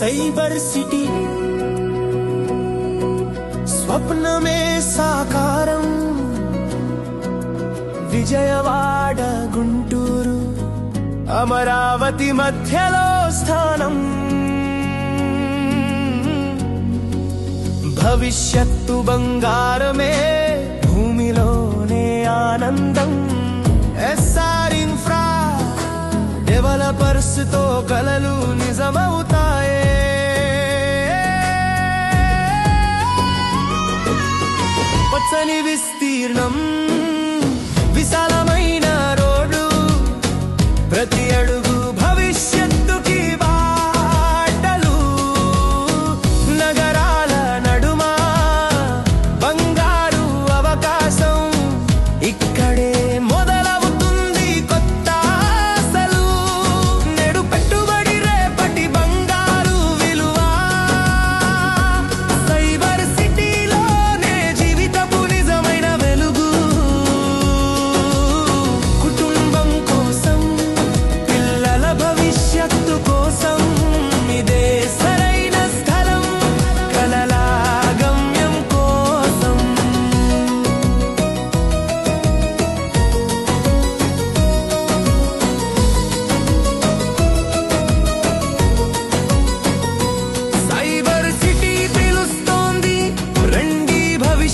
Cyber city స్వప్నమే సాకారం విజయవాడ గుంటూరు అమరావతి మధ్యలో స్థానం భవిష్యత్తు బంగారమే భూమిలోనే ఆనందం ఎస్ఆర్ ఇన్ఫ్రా డెవలపర్స్తో కలలు నిజమవుతాయే. పచ్చని విస్తీర్ణం విశాలమైన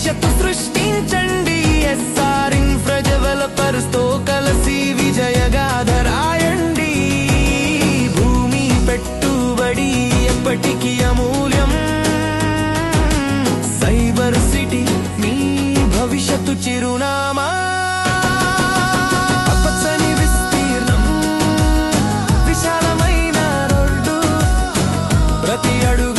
భవిష్యత్తు సృష్టించండి. ఎస్ఆర్ఇన్ ప్రజవల పరుస్తో కలిసి విజయగాధరాయండి భూమి పెట్టుబడి ఎప్పటికీ అమూల్యం. సైబర్ సిటీ మీ భవిష్యత్తు చిరునామా. ప్రతి అడుగు